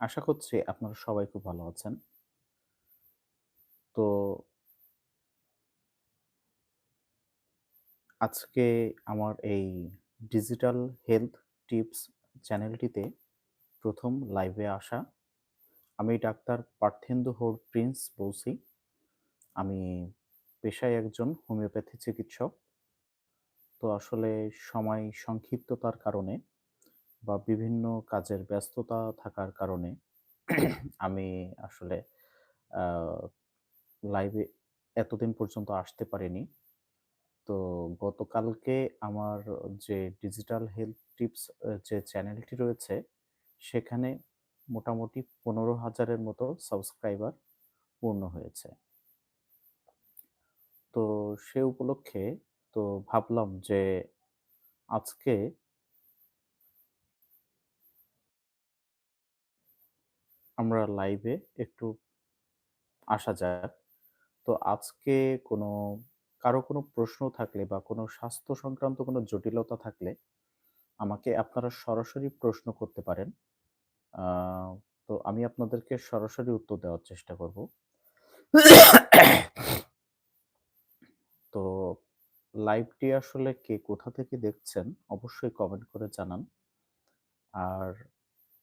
আশা করছি আপনারা সবাই খুব ভালো আছেন। তো আজকে আমার এই ডিজিটাল হেলথ টিপস চ্যানেলটিতে প্রথম লাইভে আসা। আমি ডাক্তার পার্থেন্দু হোর প্রিন্স বলছি। আমি পেশায় একজন হোমিওপ্যাথি চিকিৎসক। তো আসলে সময় সংক্ষিপ্ততার কারণে বা বিভিন্ন কাজের ব্যস্ততা থাকার কারণে আমি আসলে লাইভে এতদিন পর্যন্ত আসতে পারিনি। তো গতকালকে আমার যে ডিজিটাল হেলথ টিপস যে চ্যানেলটি রয়েছে, সেখানে মোটামুটি পনেরো হাজারের মতো সাবস্ক্রাইবার পূর্ণ হয়েছে। তো সে উপলক্ষে তো ভাবলাম যে আজকে আমরা লাইভে একটু আসা যাক। তো আজকে কোনো, কারও কোনো প্রশ্ন থাকলে বা কোনো স্বাস্থ্য সংক্রান্ত কোনো জটিলতা থাকলে আমাকে আপনারা সরাসরি প্রশ্ন করতে পারেন। তো আমি আপনাদেরকে সরাসরি উত্তর দেওয়ার চেষ্টা করব। তো লাইভটি আসলে কে কোথা থেকে দেখছেন অবশ্যই কমেন্ট করে জানান। আর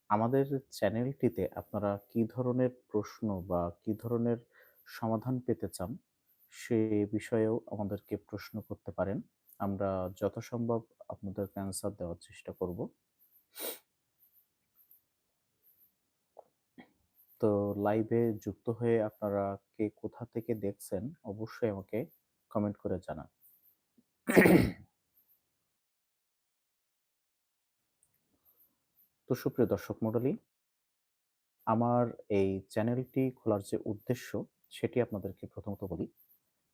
আমাদের চ্যানেলটিতে আপনারা কি ধরনের প্রশ্ন বা কি ধরনের সমাধান পেতে চান, সে বিষয়েও আমাদেরকে প্রশ্ন করতে পারেন। আমরা যথাসম্ভব আপনাদেরকে অ্যান্সার দেওয়ার চেষ্টা করব। তো লাইভে যুক্ত হয়ে আপনারা কে কোথা থেকে দেখছেন অবশ্যই আমাকে কমেন্ট করে জানান। তো সুপ্রিয় দর্শক মণ্ডলী, আমার এই চ্যানেলটি খোলার যে উদ্দেশ্য সেটি আপনাদেরকে প্রথমত বলি।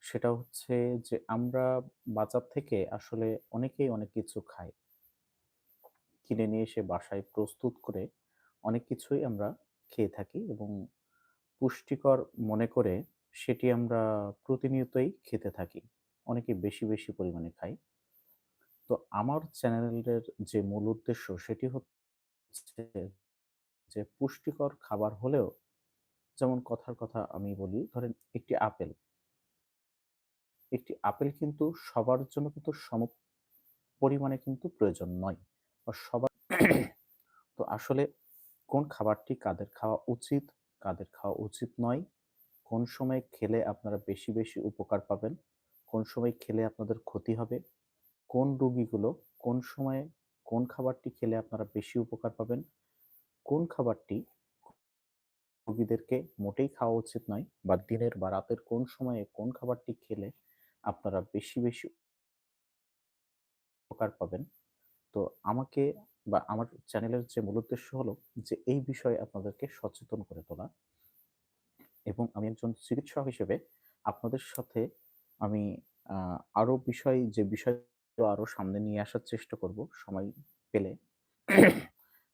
সেটা হচ্ছে যে আমরা বাজার থেকে আসলে অনেকেই অনেক কিছু খাই। কিনে নিয়ে এসে বাসায় প্রস্তুত করে অনেক কিছুই আমরা খেয়ে থাকি এবং পুষ্টিকর মনে করে সেটি আমরা প্রতিনিয়তই খেতে থাকি। অনেকে বেশি, বেশি পরিমাণে খাই। তো আমার চ্যানেলের যে মূল উদ্দেশ্য সেটি হচ্ছে যে পুষ্টিকর খাবার হলেও যেমন কথার কথা আমি বলি ধরেন একটি আপেল। একটি আপেল কিন্তু সবার জন্য কিন্তু সম পরিমাণে কিন্তু প্রয়োজন নয়। বা সবার তো আসলে কোন খাবারটি কাদের খাওয়া উচিত, কাদের খাওয়া উচিত নয়, কোন সময় খেলে আপনারা বেশি, বেশি উপকার পাবেন, কোন সময় খেলে আপনাদের ক্ষতি হবে, কোন রুগীগুলো কোন সময়ে কোন খাবারটি খেলে আপনারা বেশি উপকার পাবেন, কোন খাবারটি রোগীদেরকে মোটেই খাওয়া উচিত নয় বা দিনের বা রাতের কোন সময়ে কোন খাবারটি খেলে আপনারা বেশি, বেশি উপকার পাবেন। তো আমাকে বা আমার চ্যানেলের যে মূল উদ্দেশ্য হলো যে এই বিষয়ে আপনাদেরকে সচেতন করে তোলা। এবং আমি একজন চিকিৎসক হিসেবে আপনাদের সাথে আমি আ আরও বিষয় যে বিষয়গুলো আরও সামনে নিয়ে আসার চেষ্টা করব সময় পেলে।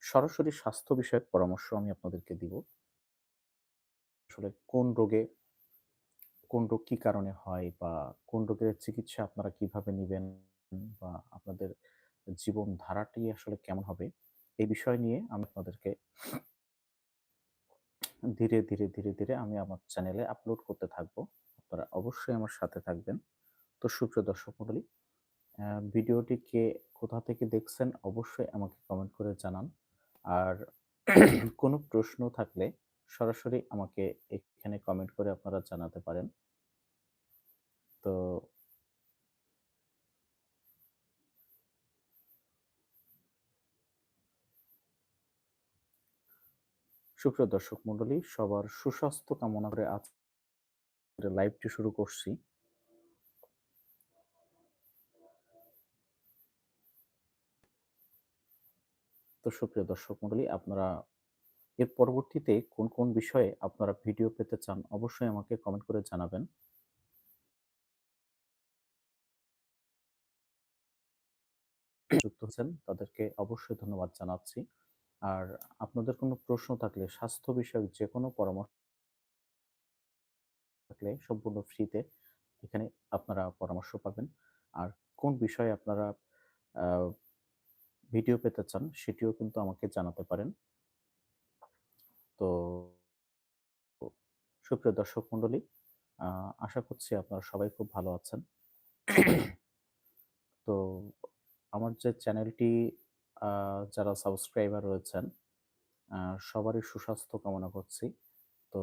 সরাসরি স্বাস্থ্য বিষয়ক পরামর্শ আমি আপনাদেরকে দিব। আসলে কোন রোগে কোন রোগ কি কারণে হয় বা কোন রোগের চিকিৎসা আপনারা কীভাবে নেবেন বা আপনাদের জীবনধারাটি আসলে কেমন হবে? এই বিষয় নিয়ে আমি আপনাদেরকে ধীরে, ধীরে, ধীরে, ধীরে আমি আমার চ্যানেলে আপলোড করতে থাকব। আপনারা অবশ্যই আমার সাথে থাকবেন। তো সুপ্রিয় দর্শক মণ্ডলী, আ ভিডিওটি কে কোথা থেকে দেখছেন অবশ্যই আমাকে কমেন্ট করে জানান। আর কোনো প্রশ্ন থাকলে সরাসরি আমাকে এখানে কমেন্ট করে আপনারা জানাতে পারেন। তো সুপ্রিয় দর্শক মণ্ডলী, সবার সুস্বাস্থ্য কামনা করে আজ লাইভটি শুরু করছি। সুপ্রিয় দর্শক মণ্ডলী, আপনারা এর পরবর্তীতে কোন, কোন বিষয়ে আপনারা ভিডিও পেতে চান অবশ্যই আমাকে কমেন্ট করে জানাবেন। যুক্ত হচ্ছেন তাদেরকে অবশ্যই ধন্যবাদ জানাচ্ছি। আর আপনাদের কোনো প্রশ্ন থাকলে স্বাস্থ্য বিষয়ক যেকোনো পরামর্শ থাকলে সম্পূর্ণ ফ্রিতে এখানে আপনারা পরামর্শ পাবেন। আর কোন বিষয়ে আপনারা আ ভিডিও পেতে চান সেটিও কিন্তু আমাকে জানাতে পারেন। তো সুপ্রিয় দর্শক মণ্ডলী, আ আশা করছি আপনারা সবাই খুব ভালো আছেন। তো আমার যে চ্যানেলটি যারা সাবস্ক্রাইবার রয়েছেন, সবারই সুস্বাস্থ্য কামনা করছি। তো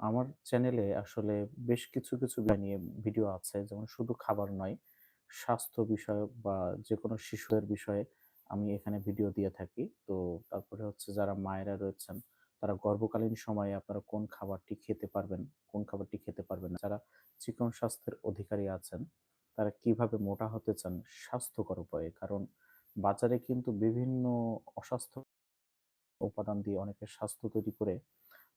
আমার চ্যানেলে আসলে বেশ কিছু, কিছু নিয়ে ভিডিও আছে। যেমন শুধু খাবার নয়, স্বাস্থ্য বিষয়ক বা যে কোনো শিশুদের বিষয়ে আমি এখানে ভিডিও দিয়ে থাকি। তো তারপরে হচ্ছে যারা মায়েরা রয়েছেন, তারা গর্ভকালীন সময়ে আপনারা কোন খাবারটি খেতে পারবেন, কোন খাবারটি খেতে পারবেন না। যারা চিকন স্বাস্থ্যের অধিকারী আছেন, তারা কীভাবে মোটা হতে চান স্বাস্থ্যকর উপায়ে। কারণ বাজারে কিন্তু বিভিন্ন অস্বাস্থ্য উপাদান দিয়ে অনেকে স্বাস্থ্য তৈরি করে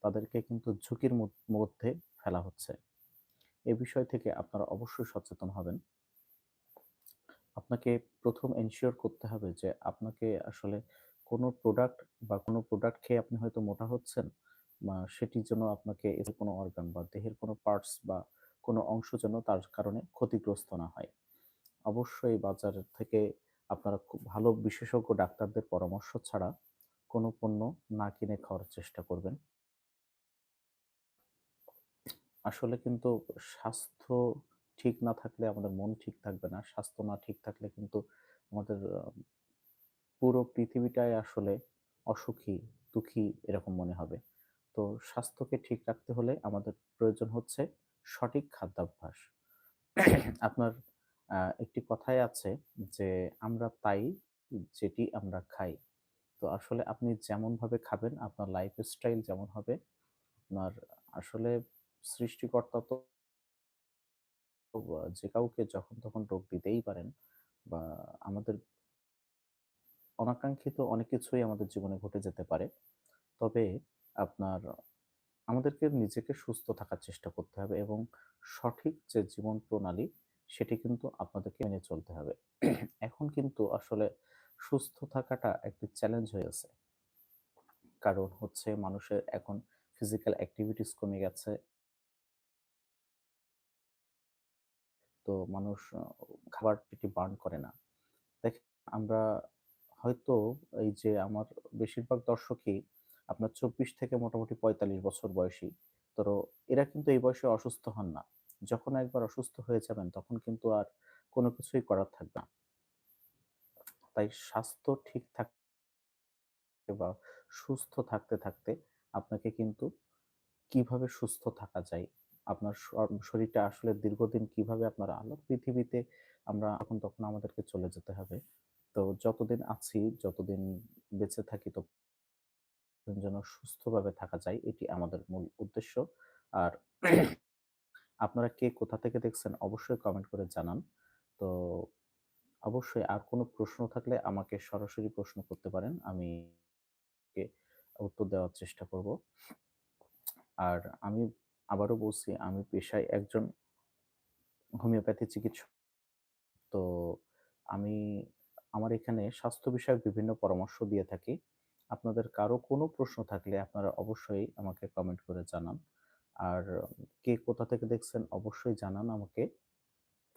তাদেরকে কিন্তু ঝুঁকির মধ্যে ফেলা হচ্ছে। এ বিষয় থেকে আপনারা অবশ্যই সচেতন হবেন। আপনাকে প্রথম এনশিওর করতে হবে যে আপনাকে আসলে কোনো প্রোডাক্ট বা কোনো প্রোডাক্ট খেয়ে আপনি হয়তো মোটা হচ্ছেন, মা সেটি যেন আপনাকে কোনো অর্গান বা দেহের কোনো পার্টস বা কোনো অংশ যেন তার কারণে ক্ষতিগ্রস্ত না হয়। অবশ্যই বাজার থেকে আপনারা খুব ভালো বিশেষজ্ঞ ডাক্তারদের পরামর্শ ছাড়া কোনো পণ্য না কিনে খাওয়ার চেষ্টা করবেন। আসলে কিন্তু স্বাস্থ্য ঠিক না থাকলে আমাদের মন ঠিক থাকবে না। স্বাস্থ্য না ঠিক থাকলে কিন্তু আমাদের পুরো পৃথিবীটাই আসলে অসুখী, দুঃখী এরকম মনে হবে। তো স্বাস্থ্যকে ঠিক রাখতে হলে আমাদের প্রয়োজন হচ্ছে সঠিক খাদ্যাভ্যাস। আপনার একটি কথাই আছে যে, "আমরা তাই যেটি আমরা খাই।" তো আসলে আপনি যেমনভাবে খাবেন, আপনার লাইফস্টাইল যেমন হবে, আপনার আসলে সৃষ্টিকর্তা তো যে কাউকে যখন তখন রোগ দিতেই পারেন বা আমাদের অনাকাঙ্ক্ষিত অনেক কিছুই আমাদের জীবনে ঘটে যেতে পারে। তবে আপনার আমাদেরকে নিজেকে সুস্থ থাকার চেষ্টা করতে হবে এবং সঠিক যে জীবন প্রণালী সেটি কিন্তু আপনাদেরকে মেনে চলতে হবে। এখন কিন্তু আসলে সুস্থ থাকাটা একটি চ্যালেঞ্জ হয়ে গেছে। কারণ হচ্ছে মানুষের এখন ফিজিক্যাল অ্যাক্টিভিটিস কমে গেছে। তো মানুষ খাবার পেটে বার্ন করে না। দেখেন আমরা হয়তো এই যে আমার বেশিরভাগ দর্শকই আপনার ২৪ থেকে মোটামুটি ৪৫ বছর বয়সী। তো এরা কিন্তু এই বয়সে অসুস্থ হন না। যখন একবার অসুস্থ হয়ে যাবেন তখন কিন্তু আর কোনো কিছুই করার থাকবে না। তাই স্বাস্থ্য ঠিক থাকতে বা সুস্থ থাকতে, থাকতে আপনাকে কিন্তু কীভাবে সুস্থ থাকা যায়, আপনার শরীরটা আসলে দীর্ঘদিন কীভাবে আপনার আলোর পৃথিবীতে আমরা এখন তখন আমাদেরকে চলে যেতে হবে। তো যতদিন আছি, যতদিন বেঁচে থাকি ততদিন যেন সুস্থভাবে থাকা যায় এটি আমাদের মূল উদ্দেশ্য। আর আপনারা কে কোথা থেকে দেখছেন অবশ্যই কমেন্ট করে জানান। তো অবশ্যই আর কোনো প্রশ্ন থাকলে আমাকে সরাসরি প্রশ্ন করতে পারেন। আমি উত্তর দেওয়ার চেষ্টা করব। আর আমি আবারও বলছি আমি পেশায় একজন হোমিওপ্যাথি চিকিৎসক। তো আমি আমার এখানে স্বাস্থ্য বিষয়ক বিভিন্ন পরামর্শ দিয়ে থাকি। আপনাদের কারও কোনো প্রশ্ন থাকলে আপনারা অবশ্যই আমাকে কমেন্ট করে জানান। আর কে কোথা থেকে দেখছেন অবশ্যই জানান আমাকে।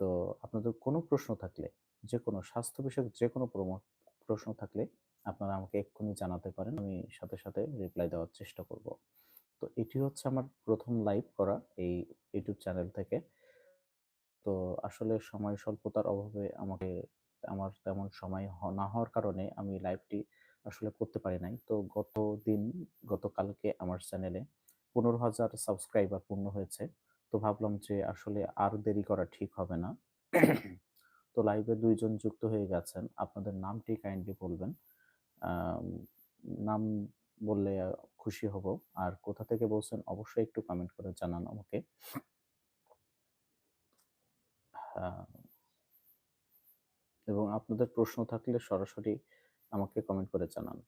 তো আপনাদের কোনো প্রশ্ন থাকলে যে কোনো স্বাস্থ্য বিষয়ক যেকোনো প্রম প্রশ্ন থাকলে আপনারা আমাকে এক্ষুনি জানাতে পারেন। আমি সাথে, সাথে রিপ্লাই দেওয়ার চেষ্টা করব। তো এটি হচ্ছে আমার প্রথম লাইভ করা এই ইউটিউব চ্যানেল থেকে। তো আসলে সময় স্বল্পতার অভাবে আমাকে আমার তেমন সময় না হওয়ার কারণে আমি লাইভটি আসলে করতে পারি নাই। তো গতদিন গতকালকে আমার চ্যানেলে ১৫,০০০ সাবস্ক্রাইবার পূর্ণ হয়েছে। তো ভাবলাম যে আসলে আর দেরি করা ঠিক হবে না। তো লাইভে দুইজন যুক্ত হয়ে গেছেন। আপনাদের নামটি কাইন্ডলি বলবেন। নাম বললে খুশি হব। আর কোথা থেকে বলছেন অবশ্যই একটু কমেন্ট করে জানান আমাকে। হ্যাঁ। এবং আপনাদের প্রশ্ন থাকলে সরাসরি আমাকে কমেন্ট করে জানান।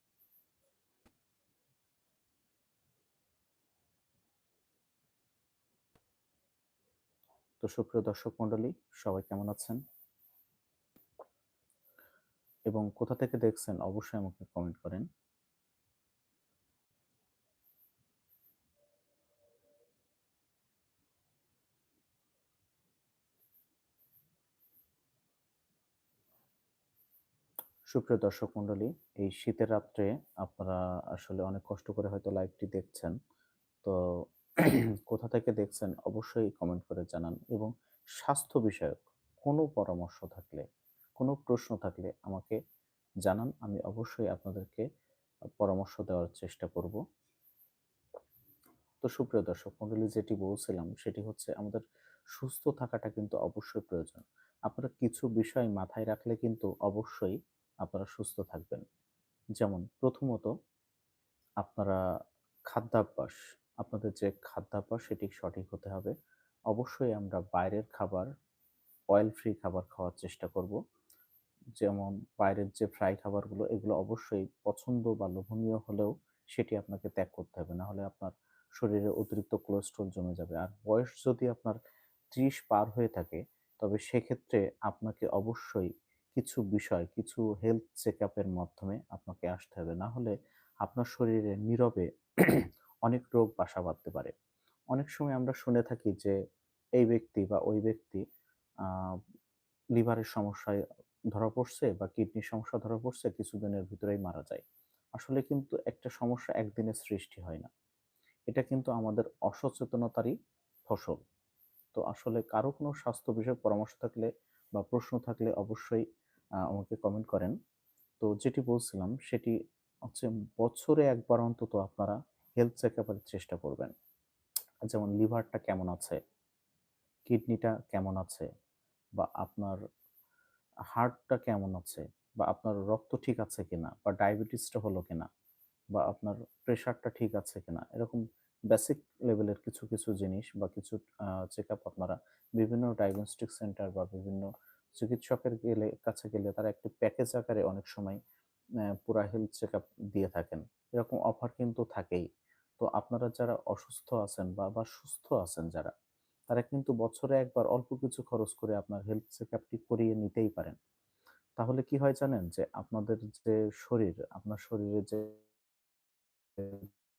তো সুপ্রিয় দর্শক মন্ডলী সবাই কেমন আছেন? এবং কোথা থেকে দেখছেন অবশ্যই আমাকে কমেন্ট করেন। সুপ্রিয় দর্শক মণ্ডলী, এই শীতের রাত্রে আপনারা আসলে অনেক কষ্ট করে হয়তো লাইভটি দেখছেন। তো কোথা থেকে দেখছেন অবশ্যই কমেন্ট করে জানান এবং স্বাস্থ্য বিষয়ক কোনো পরামর্শ থাকলে, কোনো প্রশ্ন থাকলে আমাকে জানান। আমি অবশ্যই আপনাদেরকে পরামর্শ দেওয়ার চেষ্টা করব। তো সুপ্রিয় দর্শক মণ্ডলী যেটি বলছিলাম সেটি হচ্ছে আমাদের সুস্থ থাকাটা কিন্তু অবশ্যই প্রয়োজন। আপনারা কিছু বিষয় মাথায় রাখলে কিন্তু অবশ্যই আপনারা সুস্থ থাকবেন। যেমন প্রথমত আপনারা খাদ্যাভ্যাস, আপনাদের যে খাদ্যাভ্যাস সেটি সঠিক হতে হবে। অবশ্যই আমরা বাইরের খাবার, অয়েল ফ্রি খাবার খাওয়ার চেষ্টা করব। যেমন বাইরের যে ফ্রাই খাবারগুলো এগুলো অবশ্যই পছন্দ বা লোভনীয় হলেও সেটি আপনাকে ত্যাগ করতে হবে। না হলে আপনার শরীরে অতিরিক্ত কোলেস্টেরল জমে যাবে। আর বয়স যদি আপনার ৩০ পার হয়ে থাকে তবে সেক্ষেত্রে আপনাকে অবশ্যই কিছু বিষয়, কিছু হেলথ চেক আপের মাধ্যমে আপনাকে আসতে হবে। না হলে আপনার শরীরে নীরবে অনেক রোগ বাসা বাঁধতে পারে। অনেক সময় আমরা শুনে থাকি যে এই ব্যক্তি বা ওই ব্যক্তি লিভারের সমস্যায় ধরা পড়ছে বা কিডনির সমস্যা ধরা পড়ছে কিছুদিনের ভিতরেই মারা যায়। আসলে কিন্তু একটা সমস্যা একদিনে সৃষ্টি হয় না। এটা কিন্তু আমাদের অসচেতনতারই ফসল। তো আসলে কারও কোনো স্বাস্থ্য বিষয়ক পরামর্শ থাকলে বা প্রশ্ন থাকলে অবশ্যই আমাকে কমেন্ট করেন। তো যেটি বলছিলাম সেটি হচ্ছে বছরে একবার অন্তত আপনারা হেলথ চেকআপ এর চেষ্টা করবেন। যেমন লিভারটা কেমন আছে, কিডনিটা কেমন আছে বা আপনার হার্টটা কেমন আছে বা আপনার রক্ত ঠিক আছে কিনা বা ডায়াবেটিসটা হলো কিনা বা আপনার প্রেশারটা ঠিক আছে কিনা এরকম বেসিক লেভেলের কিছু, কিছু জিনিস বা কিছু চেক আপ আপনারা বিভিন্ন ডায়াগনস্টিক সেন্টার বা বিভিন্ন চিকিৎসকের গেলে কাছে গেলে তারা একটি প্যাকেজ আকারে অনেক সময় পুরা হেলথ চেকআপ দিয়ে থাকেন। এরকম অফার কিন্তু থাকেই। তো আপনারা যারা অসুস্থ আছেন বা, বা সুস্থ আছেন যারা, তারা কিন্তু বছরে একবার অল্প কিছু খরচ করে আপনার হেলথ চেকআপটি করিয়ে নিতেই পারেন। তাহলে কি হয় জানেন? যে আপনাদের যে শরীর, আপনার শরীরে যে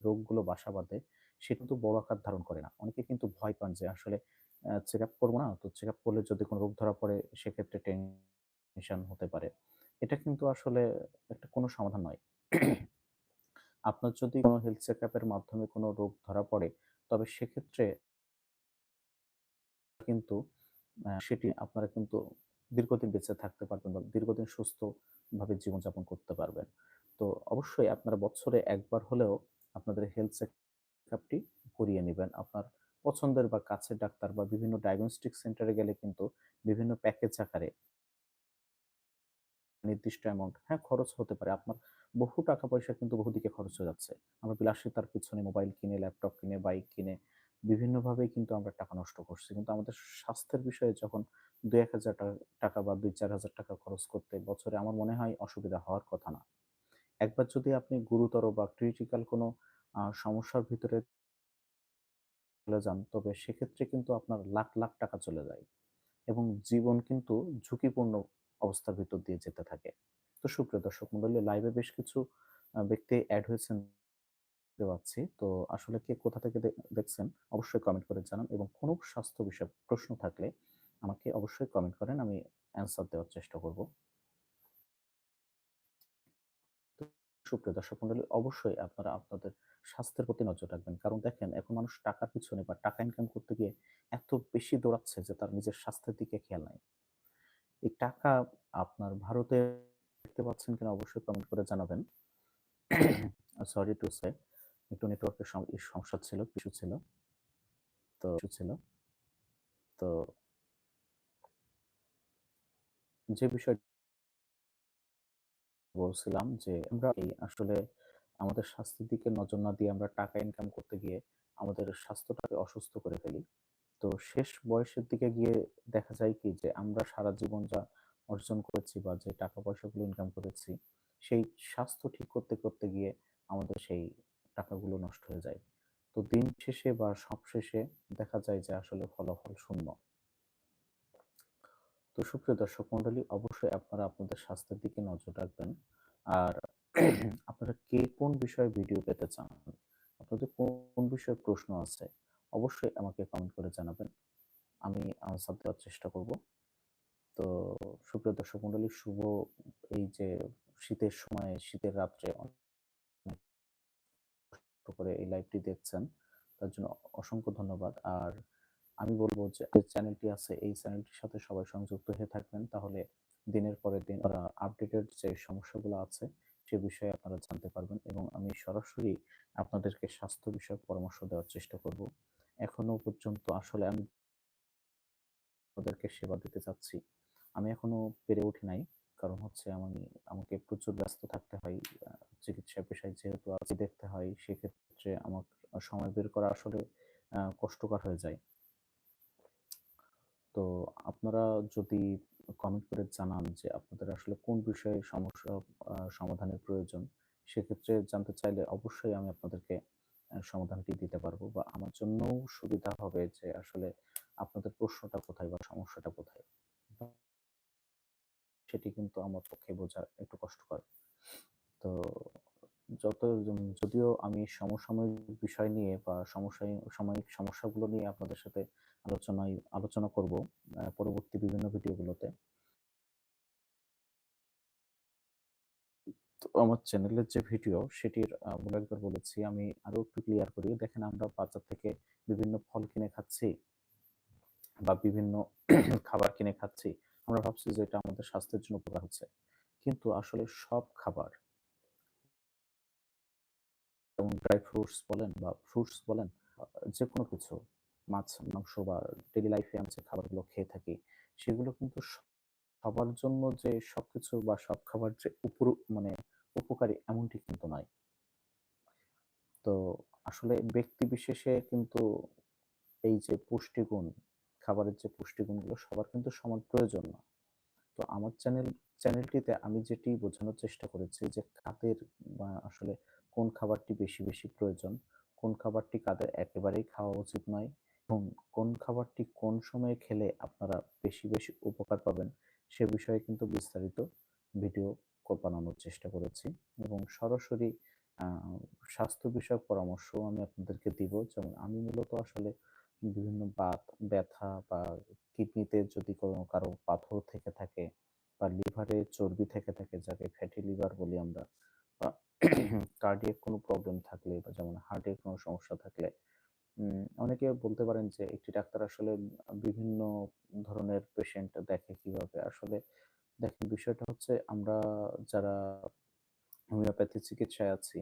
রোগগুলো বাসা বাঁধে সেটা কিন্তু বড় আকার ধারণ করে না। অনেকে কিন্তু ভয় পান যে আসলে অ্যা চেকআপ করব না। তো চেক আপ করলে যদি কোনো রোগ ধরা পড়ে, সেক্ষেত্রে টেনশন হতে পারে। এটা কিন্তু আসলে একটা কোনো সমাধান নয়। আপনার যদি কোনো হেলথ চেকআপ এর মাধ্যমে কোনো রোগ ধরা পড়ে, তবে সেক্ষেত্রে কিন্তু সেটি আপনারা কিন্তু দীর্ঘদিন বেঁচে থাকতে পারবেন বা দীর্ঘদিন সুস্থভাবে জীবনযাপন করতে পারবেন। তো অবশ্যই আপনারা বছরে একবার হলেও আপনাদের হেলথ চেকআপটি করিয়ে নেবেন আপনার পছন্দের বা কাছের ডাক্তার বা বিভিন্ন ডায়াগনস্টিক সেন্টারে গেলে কিন্তু বিভিন্ন প্যাকেজ আকারে নির্দিষ্ট অ্যামাউন্ট হ্যাঁ, খরচ হতে পারে। আপনার বহু টাকা পয়সা কিন্তু বহুদিকে খরচ হয়ে যাচ্ছে। আমরা বিলাসিতার পিছনে মোবাইল কিনে, ল্যাপটপ কিনে, বাইক কিনে বিভিন্নভাবেই কিন্তু আমরা টাকা নষ্ট করছি। কিন্তু আমাদের স্বাস্থ্যের বিষয়ে যখন ২-১,০০০ টা টাকা বা ২-৪,০০০ টাকা খরচ করতে বছরে আমার মনে হয় অসুবিধা হওয়ার কথা না। একবার যদি আপনি গুরুতর বা ক্রিটিক্যাল কোনো সমস্যার ভিতরে চলে যান, তবে সেক্ষেত্রে কিন্তু আপনার লাখ, লাখ টাকা চলে যায় এবং জীবন কিন্তু ঝুঁকিপূর্ণ অবস্থার ভিতর দিয়ে যেতে থাকে। তো সুপ্রিয় দর্শক মণ্ডলী লাইভে বেশ কিছু ব্যক্তি অ্যাড হয়েছেন পাচ্ছি। তো আসলে কে কোথা থেকে দেখছেন অবশ্যই কমেন্ট করে জানান এবং কোনো স্বাস্থ্য বিষয়ক প্রশ্ন থাকলে আমাকে অবশ্যই কমেন্ট করেন। আমি অ্যান্সার দেওয়ার চেষ্টা করব। সুপ্রিয় দর্শক মণ্ডলী অবশ্যই আপনারা আপনাদের স্বাস্থ্যের প্রতি নজর রাখবেন। কারণ দেখেন এখন মানুষ টাকার পিছনে বা টাকা ইনকাম করতে গিয়ে এত বেশি দৌড়াচ্ছে যে তার নিজের স্বাস্থ্যের দিকে খেয়াল নাই। এই টাকা আপনার ভারতে দেখতে পাচ্ছেন কিনা অবশ্যই কমেন্ট করে জানাবেন। সরি টু সে একটু নেটওয়ার্কের সম সমস্যা ছিল, কিছু ছিল। তো ইস্যু ছিল। তো যে বিষয় বলছিলাম যে আমরা এই আসলে আমাদের স্বাস্থ্যের দিকে নজর না দিয়ে আমরা টাকা ইনকাম করতে গিয়ে আমাদের স্বাস্থ্যটাকে অসুস্থ করে ফেলি। তো শেষ বয়সের দিকে গিয়ে দেখা যায় কি যে আমরা সারা জীবন যা অর্জন করেছি বা যে টাকা পয়সাগুলো ইনকাম করেছি, সেই স্বাস্থ্য ঠিক করতে, করতে গিয়ে আমাদের সেই টাকাগুলো নষ্ট হয়ে যায়। তো দিন শেষে বা সব শেষে দেখা যায় যে আসলে ফলাফল শূন্য। তো সুপ্রিয় দর্শক মন্ডলী, অবশ্যই আপনারা আপনাদের স্বাস্থ্যের দিকে নজর রাখবেন। আর আপনারা কে কোন বিষয়ে ভিডিও পেতে চান? আপনাদের কোন বিষয়ে প্রশ্ন আছে? অবশ্যই আমাকে কমেন্ট করে জানাবেন। আমি আনসার দেওয়ার চেষ্টা করব। তো সুপ্রিয় দর্শক মন্ডলী, শুভ এই যে শীতের সময়ে, শীতের রাত্রে করে এই লাইভটি দেখছেন, তার জন্য অসংখ্য ধন্যবাদ আর আমি বলব যে চ্যানেলটি আছে, এই চ্যানেলটির সাথে সবাই সংযুক্ত হয়ে থাকবেন। তাহলে দিনের পরে দিন আপডেটেড যে সমস্যাগুলো আছে, সে বিষয়ে আপনারা জানতে পারবেন এবং আমি সরাসরি আপনাদেরকে স্বাস্থ্য বিষয়ক পরামর্শ দেওয়ার চেষ্টা করব। এখনও পর্যন্ত আসলে আমি ওদেরকে সেবা দিতে চাচ্ছি। আমি এখনও পেরে উঠি নাই, কারণ হচ্ছে আমি, আমাকে প্রচুর ব্যস্ত থাকতে হয় চিকিৎসা পেশায় যেহেতু আছি, দেখতে হয়, সেক্ষেত্রে আমার সময় বের করা আসলে কষ্টকর হয়ে যায়। তো আপনারা যদি কমেন্ট করে জানান যে আপনাদের আসলে কোন বিষয়ে সমস্যা সমাধানের প্রয়োজন, সেক্ষেত্রে জানতে চাইলে অবশ্যই আমি আপনাদেরকে সমাধানটি দিতে পারব বা আমার জন্য সুবিধা হবে যে আসলে আপনাদের প্রশ্নটা কোথায় বা সমস্যাটা কোথায়। সেটি কিন্তু আমার পক্ষে বোঝা একটু কষ্টকর। তো যত, যদিও আমি সমসাময়িক বিষয় নিয়ে বা সমসাময়িক, সাময়িক সমস্যাগুলো নিয়ে আপনাদের সাথে আলোচনায় আলোচনা করব পরবর্তী বিভিন্ন ভিডিওগুলোতে। আমার চ্যানেলের যে ভিডিও, সেটির বলে একবার বলেছি, আমি আরও একটু ক্লিয়ার করি। দেখেন, আমরা বাজার থেকে বিভিন্ন ফল কিনে খাচ্ছি বা বিভিন্ন খাবার কিনে খাচ্ছি। আমরা ভাবছি যে এটা আমাদের স্বাস্থ্যের জন্য উপকার হচ্ছে। কিন্তু আসলে সব খাবার যেমন ড্রাই ফ্রুটস বলেন বা ফ্রুটস বলেন যে কোনো কিছু মাছ, মাংস বা ডেলি লাইফে আমি যে খাবারগুলো খেয়ে থাকি, সেগুলো কিন্তু সবার জন্য যে সবকিছু বা সব খাবার যে উপর মানে উপকারী এমনটি কিন্তু নয়। তো আসলে ব্যক্তি বিশেষে কিন্তু এই যে পুষ্টিগুণ, খাবারের যে পুষ্টিগুণগুলো সবার কিন্তু সমান প্রয়োজন না। তো আমার চ্যানেল, চ্যানেলটিতে আমি যেটি বোঝানোর চেষ্টা করেছি যে কাদের বা আসলে কোন খাবারটি বেশি বেশি প্রয়োজন, কোন খাবারটি কাদের একেবারেই খাওয়া উচিত নয় এবং কোন খাবারটি কোন সময়ে খেলে আপনারা বেশি বেশি উপকার পাবেন সে বিষয়ে কিন্তু বিস্তারিত ভিডিও বানানোর চেষ্টা করেছি এবং সরাসরি স্বাস্থ্য বিষয়ক পরামর্শ আমি আপনাদেরকে দিব। যেমন আমি মূলত আসলে বিভিন্ন বাত, ব্যথা বা কিডনিতে যদি কোনো কারও পাথর থেকে থাকে বা লিভারে চর্বি থেকে থাকে, যাকে ফ্যাটি লিভার বলি আমরা, বা কার্ডিয়াক কোনো প্রবলেম থাকলে বা যেমন হার্টের কোনো সমস্যা থাকলে অনেকে বলতে পারেন যে একটি ডাক্তার আসলে বিভিন্ন ধরনের পেশেন্ট দেখে কীভাবে। আসলে দেখেন, বিষয়টা হচ্ছে আমরা যারা হোমিওপ্যাথি চিকিৎসায় আছি,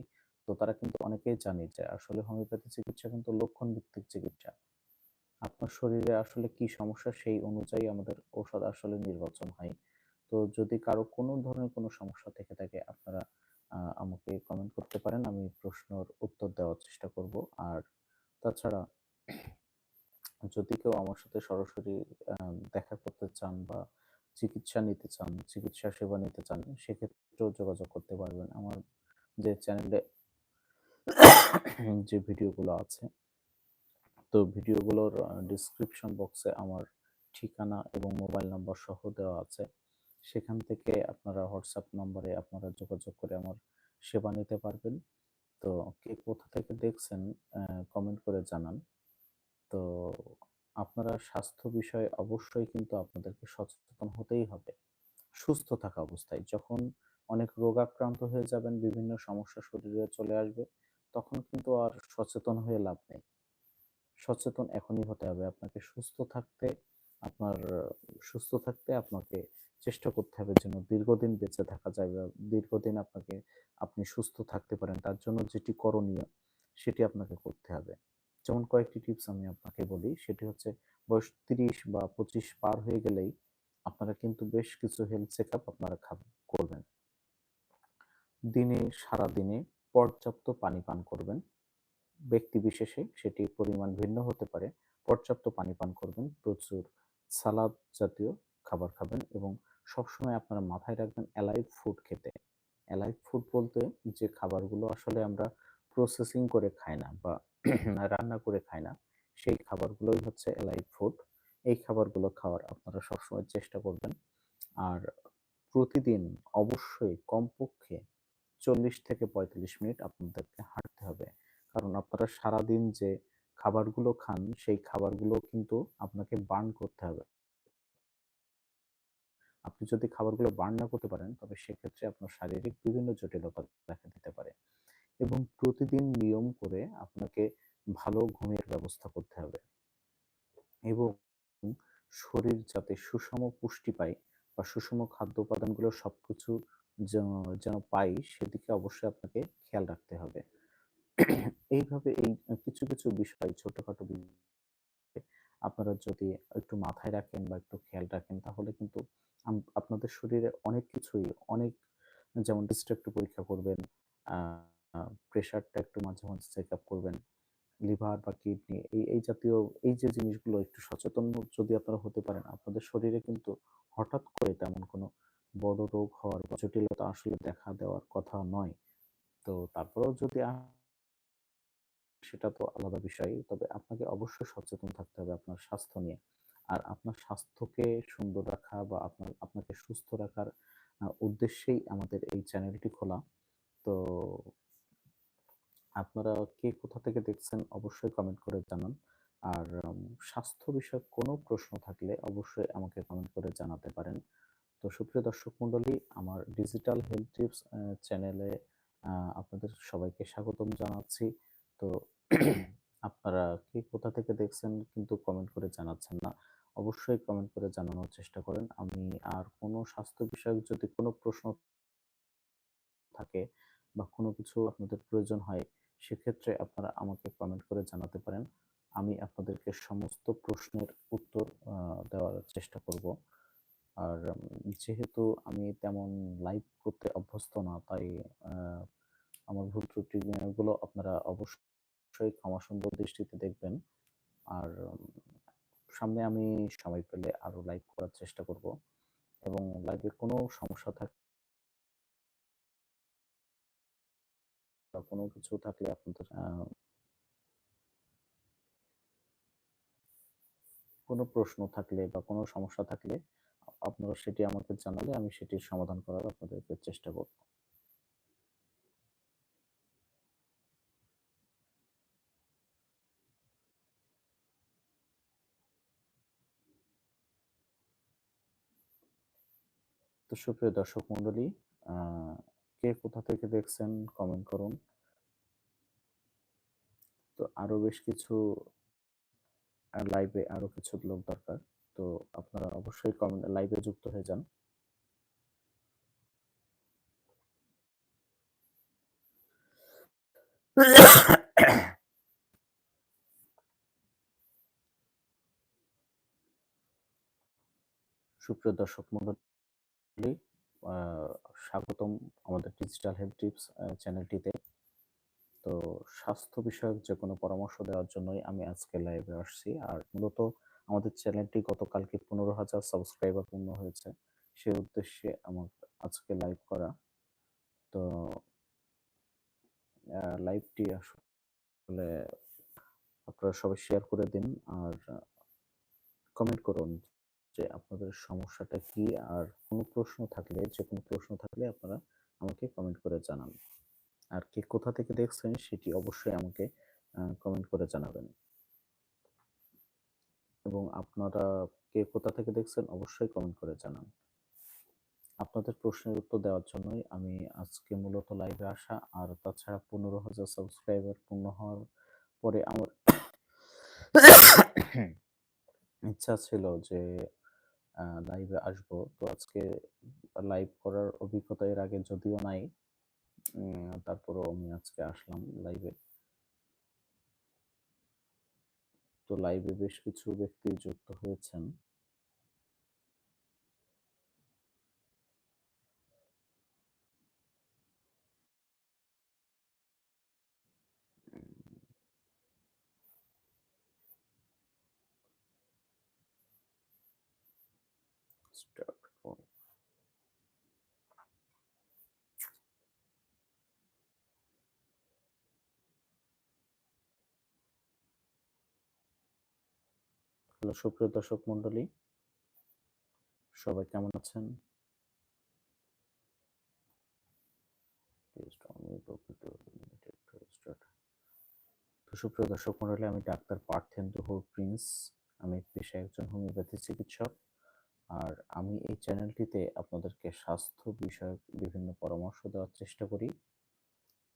তো তারা কিন্তু অনেকেই জানি যে আসলে হোমিওপ্যাথি চিকিৎসা কিন্তু লক্ষণ ভিত্তিক চিকিৎসা। আপনার শরীরে আসলে কি সমস্যা সেই অনুযায়ী আমাদের ঔষধ আসলে নির্বাচন হয়। তো যদি কারও কোনো ধরনের কোনো সমস্যা থেকে থাকে, আপনারা আমাকে কমেন্ট করতে পারেন, আমি প্রশ্নের উত্তর দেওয়ার চেষ্টা করব। আর তাছাড়া যদি কেউ আমার সাথে সরাসরি দেখা করতে চান বা চিকিৎসা নিতে চান, চিকিৎসা সেবা নিতে চান, সেক্ষেত্রেও যোগাযোগ করতে পারবেন। আমার যে চ্যানেলে যে ভিডিওগুলো আছে, তো ভিডিওগুলোর ডিসক্রিপশন বক্সে আমার ঠিকানা এবং মোবাইল নাম্বার সহ দেওয়া আছে। সেখান থেকে আপনারা হোয়াটসঅ্যাপ নম্বরে আপনারা যোগাযোগ করে আমার সেবা নিতে পারবেন। তো কে কোথা থেকে দেখছেন কমেন্ট করে জানান। তো আপনারা স্বাস্থ্য বিষয়ে অবশ্যই কিন্তু আপনাদেরকে সচেতন হতেই হবে। সুস্থ থাকা অবস্থায়। যখন অনেক রোগাক্রান্ত হয়ে যাবেন, বিভিন্ন সমস্যা শরীরে চলে আসবে, তখন কিন্তু আর সচেতন হয়ে লাভ নেই। সচেতন এখনই হতে হবে। আপনাকে সুস্থ থাকতে, আপনার, সুস্থ থাকতে আপনাকে চেষ্টা করতে হবে যেন দীর্ঘদিন বেঁচে থাকা যায় বা দীর্ঘদিন আপনাকে আপনি সুস্থ থাকতে পারেন। তার জন্য যেটি করণীয় সেটি আপনাকে করতে হবে। যেমন কয়েকটি টিপস আমি আপনাকে বলি। সেটি হচ্ছে বয়স তিরিশ বা পঁচিশ পার হয়ে গেলেই আপনারা কিন্তু বেশ কিছু হেলথ চেক আপ আপনারা করবেন। দিনে সারা দিনে পর্যাপ্ত পানি পান করবেন। ব্যক্তি বিশেষে সেটি পরিমাণ ভিন্ন হতে পারে। পর্যাপ্ত পানি পান করবেন। প্রচুর সালাদ জাতীয় খাবার খাবেন এবং সবসময় আপনারা মাথায় রাখবেন অ্যালাইভ ফুড খেতে। অ্যালাইভ ফুড বলতে যে খাবারগুলো আসলে আমরা প্রসেসিং করে খাই না বা রান্না করে খাই না, সেই খাবারগুলোই হচ্ছে অ্যালাইভ ফুড এই খাবারগুলো খাওয়ার আপনারা সবসময় চেষ্টা করবেন। আর প্রতিদিন অবশ্যই কমপক্ষে চল্লিশ থেকে পঁয়তাল্লিশ মিনিট আপনাদেরকে হাঁটতে হবে। কারণ আপনারা সারাদিন যে খাবারগুলো খান, সেই খাবারগুলো কিন্তু আপনাকে বার্ন করতে হবে। আপনি যদি খাবারগুলো বার্ন না করতে পারেন, তবে সেক্ষেত্রে আপনার শারীরিক বিভিন্ন জটিলতা দেখা দিতে পারে। এবং প্রতিদিন নিয়ম করে আপনাকে ভালো ঘুমের ব্যবস্থা করতে হবে। এবং শরীর যাতে সুষম পুষ্টি পায় বা সুষম খাদ্য উপাদানগুলো সবকিছু যেন পাই, সেদিকে অবশ্যই আপনাকে খেয়াল রাখতে হবে। এইভাবে এই কিছু কিছু বিষয় ছোটখাটো আপনারা যদি একটু মাথায় রাখেন বা একটু খেয়াল রাখেন, তাহলে কিন্তু আপনাদের শরীরে অনেক কিছুই, অনেক যেমন একটু পরীক্ষা করবেন প্রেশারটা একটু মাঝে মাঝে চেক আপ করবেন লিভার বা কিডনি এই এই জাতীয়, এই যে জিনিসগুলো একটু সচেতন যদি আপনারা হতে পারেন, আপনাদের শরীরে কিন্তু হঠাৎ করে তেমন কোনো বড় রোগ হওয়ার জটিলতা আসলে দেখা দেওয়ার কথা নয়। তো তারপরেও যদি সেটা তো আলাদা বিষয়। তবে আপনাকে অবশ্যই সচেতন থাকতে হবে আপনার স্বাস্থ্য নিয়ে। আর আপনার স্বাস্থ্যকে সুন্দর রাখা বা আপনার, আপনাকে সুস্থ রাখার উদ্দেশ্যেই আমাদের এই চ্যানেলটি খোলা। তো আপনারা কে কোথা থেকে দেখছেন অবশ্যই কমেন্ট করে জানান। আর স্বাস্থ্য বিষয়ক কোনো প্রশ্ন থাকলে অবশ্যই আমাকে কমেন্ট করে জানাতে পারেন। তো সুপ্রিয় দর্শক মণ্ডলী, আমার ডিজিটাল হেলথ টিপস চ্যানেলে আপনাদের সবাইকে স্বাগতম জানাচ্ছি। তো আপনারা কি কোথা থেকে দেখছেন কিন্তু কমেন্ট করে জানাচ্ছেন না, অবশ্যই কমেন্ট করে জানানোর চেষ্টা করেন। আমি আর কোনো স্বাস্থ্য বিষয়ক যদি কোনো প্রশ্ন থাকে বা কোনো কিছু আপনাদের প্রয়োজন হয়, সেক্ষেত্রে আপনারা আমাকে কমেন্ট করে জানাতে পারেন। আমি আপনাদেরকে সমস্ত প্রশ্নের উত্তর দেওয়ার চেষ্টা করব। আর যেহেতু আমি তেমন লাইভ করতে অভ্যস্ত না, তাই আমার ভুল ত্রুটিগুলো আপনারা অবশ্যই ক্ষমা সুন্দর দৃষ্টিতে দেখবেন। আর সামনে আমি সময় পেলে আরও লাইভ করার চেষ্টা করব এবং লাইভে কোনো সমস্যা থাকলে বা কোনো কিছু থাকলে আপনাদের কোনো প্রশ্ন থাকলে বা কোনো সমস্যা থাকলে আপনারা সেটি আমাকে জানালে আমি সেটির সমাধান করার আপনাদেরকে চেষ্টা করব। সুপ্রিয় দর্শক মন্ডলী কে কোথা থেকে দেখছেন কমেন্ট করুন। তো আরও বেশ কিছু লাইভে আরও কিছু লোক দরকার, তো আপনারা অবশ্যই কমেন্ট লাইভে যুক্ত হয়ে যান। সুপ্রিয় দর্শক মন্ডলী স্বাগতম আমাদের ডিজিটাল হেলথ টিপস চ্যানেলটিতে তো স্বাস্থ্য বিষয়ক যে কোনো পরামর্শ দেওয়ার জন্যই আমি আজকে লাইভে আসছি। আর মূলত আমাদের চ্যানেলটি গতকালকে পনেরো হাজার সাবস্ক্রাইবার পূর্ণ হয়েছে। সে উদ্দেশ্যে আমার আজকে লাইভ করা। তো লাইভটি আসলে আপনারা সবাই শেয়ার করে দিন। আর কমেন্ট করুন। যে আপনাদের সমস্যাটা কি? আর কোনো প্রশ্ন থাকলে, যে কোনো প্রশ্ন থাকলে আপনারা আমাকে কমেন্ট করে জানান। আর কে কোথা থেকে দেখছেন সেটি অবশ্যই আমাকে কমেন্ট করে জানাবেন। এবং আপনারা কে কোথা থেকে দেখছেন অবশ্যই কমেন্ট করে জানান। আপনাদের প্রশ্নের উত্তর দেওয়ার জন্যই আমি আজকে মূলত লাইভে আসা। আর তাছাড়া পনেরো হাজার সাবস্ক্রাইবার পূর্ণ হওয়ার পরে আমার ইচ্ছা ছিল যে লাইভে আসব। তো আজকে লাইভ করার অভিজ্ঞতা এর আগে যদিও নাই তারপরও আমি আজকে আসলাম লাইভে তো লাইভে বেশ কিছু ব্যক্তি যুক্ত হয়েছেন। সুপ্রিয় দর্শক মন্ডলী সবাই কেমন আছেন? সুপ্রিয় দর্শক মন্ডলী আমি ডাক্তার পার্থেন্দু হোর প্রিন্স। আমি পেশায় একজন হোমিওপ্যাথি চিকিৎসক। আর আমি এই চ্যানেলটিতে আপনাদেরকে স্বাস্থ্য বিষয়ক বিভিন্ন পরামর্শ দেওয়ার চেষ্টা করি।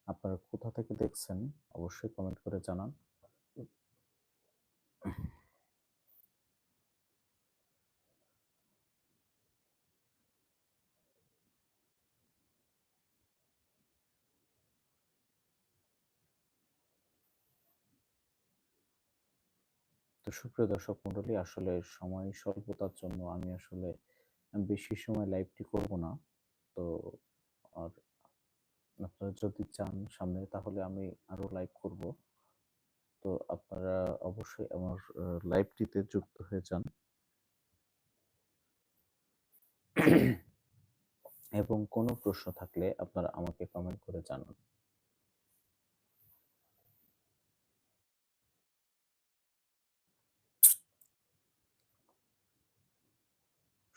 আপনারা কোথা থেকে দেখছেন, অবশ্যই কমেন্ট করে জানান। সুপ্রিয় দর্শক মন্ডলী, আসলে সময় স্বল্পতার জন্য আমি আসলে বেশি সময় লাইভটি করব না। তো আর আপনারা যদি চান সামনে, তাহলে আমি আরও লাইভ করব। তো আপনারা অবশ্যই আমার লাইভটিতে যুক্ত হয়ে যান। এবং কোনো প্রশ্ন থাকলে আপনারা আমাকে কমেন্ট করে জানান।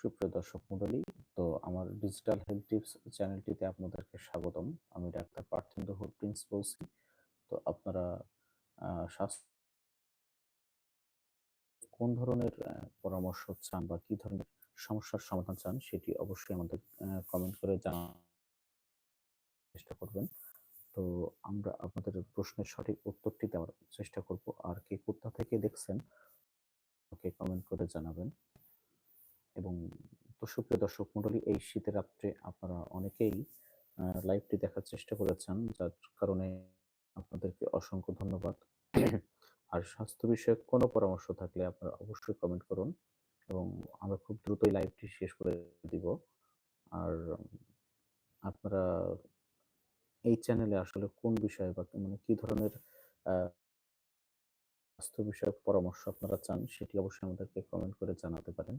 সুপ্রিয় দর্শক মন্ডলী তো আমার ডিজিটাল হেলথ টিপস চ্যানেলটিতে আপনাদেরকে স্বাগতম। আমি ডাক্তার পার্থেন্দ্র প্রিন্স বলছি। তো আপনারা স্বাস্থ্য কোন ধরনের পরামর্শ চান বা কি ধরনের সমস্যার সমাধান চান সেটি অবশ্যই আমাদের কমেন্ট করে জানার চেষ্টা করবেন। তো আমরা আপনাদের প্রশ্নের সঠিক উত্তরটি দেওয়ার চেষ্টা করব। আর কে কোথা থেকে দেখছেন ওকে কমেন্ট করে জানাবেন। এবং সুপ্রিয় দর্শক মন্ডলী, এই শীতের রাত্রে আপনারা অনেকেই লাইভটি দেখার চেষ্টা করেছেন, যার কারণে আপনাদেরকে অসংখ্য ধন্যবাদ। আর স্বাস্থ্য বিষয়ক কোনো পরামর্শ থাকলে আপনারা অবশ্যই কমেন্ট করুন এবং আমরা খুব দ্রুতই লাইভটি শেষ করে দিব। আর আপনারা এই চ্যানেলে আসলে কোন বিষয়ে বা মানে কি ধরনের স্বাস্থ্য বিষয়ক পরামর্শ আপনারা চান, সেটি অবশ্যই আমাদেরকে কমেন্ট করে জানাতে পারেন।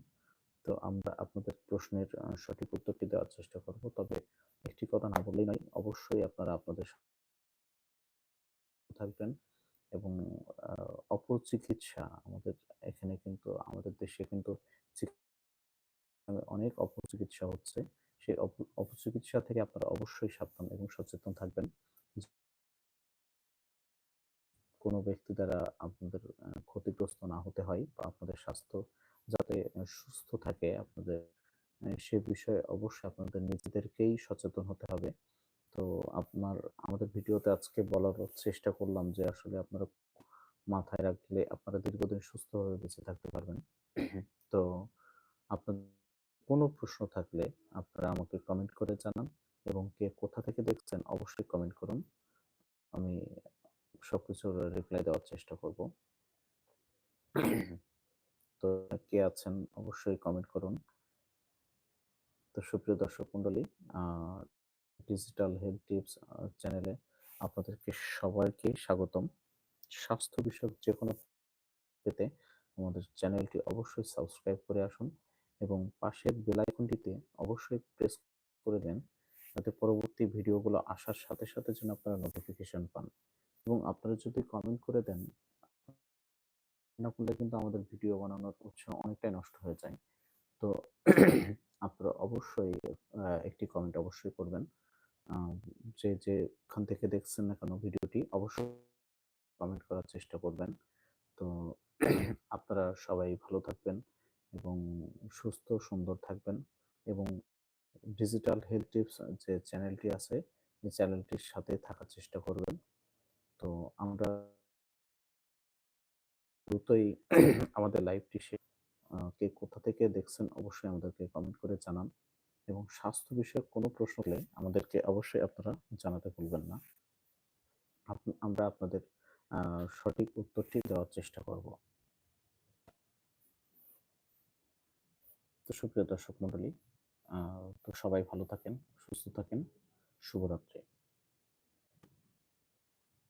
তো আমরা আপনাদের প্রশ্নের সঠিক উত্তরটি দেওয়ার চেষ্টা করব। তবে একটি কথা না বললেই নয়, অবশ্যই আপনারা আপনাদের থাকবেন এবং অপচিকিৎসা আমাদের এখানে কিন্তু, আমাদের দেশে কিন্তু অনেক অপচিকিৎসা হচ্ছে। সেই অপচিকিৎসা থেকে আপনারা অবশ্যই সাবধান এবং সচেতন থাকবেন। কোনো ব্যক্তি দ্বারা আপনাদের ক্ষতিগ্রস্ত না হতে হয় বা আপনাদের স্বাস্থ্য যাতে সুস্থ থাকে আপনাদের। সে বিষয়ে অবশ্যই আপনাদের নিজেদেরকেই সচেতন হতে হবে। তো আপনার, আমাদের ভিডিওতে আজকে বলার চেষ্টা করলাম যে আসলে আপনারা মাথায় রাখলে আপনারা দীর্ঘদিন সুস্থভাবে বেঁচে থাকতে পারবেন। তো আপনার কোনো প্রশ্ন থাকলে আপনারা আমাকে কমেন্ট করে জানান এবং কে কোথা থেকে দেখছেন অবশ্যই কমেন্ট করুন। আমি সবকিছুর রিপ্লাই দেওয়ার চেষ্টা করব। তো কে আছেন অবশ্যই কমেন্ট করুন। তো সুপ্রিয় দর্শক মন্ডলী ডিজিটাল হেলথ টিপস চ্যানেলে আপনাদেরকে সবাইকে স্বাগতম। স্বাস্থ্য বিষয়ক যে কোনো পেতে আমাদের চ্যানেলটি অবশ্যই সাবস্ক্রাইব করে আসুন এবং পাশের বেলাইকনটিতে অবশ্যই প্রেস করে দেন যাতে পরবর্তী ভিডিওগুলো আসার সাথে সাথে যেন আপনারা নোটিফিকেশন পান। এবং আপনারা যদি কমেন্ট করে দেন না করলে কিন্তু আমাদের ভিডিও বানানোর উৎসাহ অনেকটাই নষ্ট হয়ে যায়। তো আপনারা অবশ্যই একটি কমেন্ট অবশ্যই করবেন। যে যেখান থেকে দেখছেন না কেন ভিডিওটি, অবশ্যই কমেন্ট করার চেষ্টা করবেন। তো আপনারা সবাই ভালো থাকবেন এবং সুস্থ, সুন্দর থাকবেন এবং ডিজিটাল হেলথ টিপস যে চ্যানেলটি আছে, এই চ্যানেলটির সাথে থাকার চেষ্টা করবেন। তো আমরা দ্রুতই আমাদের লাইভটি সে কে কোথা থেকে দেখছেন অবশ্যই আমাদেরকে কমেন্ট করে জানান। এবং স্বাস্থ্য বিষয়ক কোনো প্রশ্ন হলে আমাদেরকে অবশ্যই আপনারা জানাতে ভুলবেন না। আমরা আপনাদের সঠিক উত্তরটি দেওয়ার চেষ্টা করব। তো সুপ্রিয় দর্শক মন্ডলী তো সবাই ভালো থাকেন, সুস্থ থাকেন। শুভরাত্রি।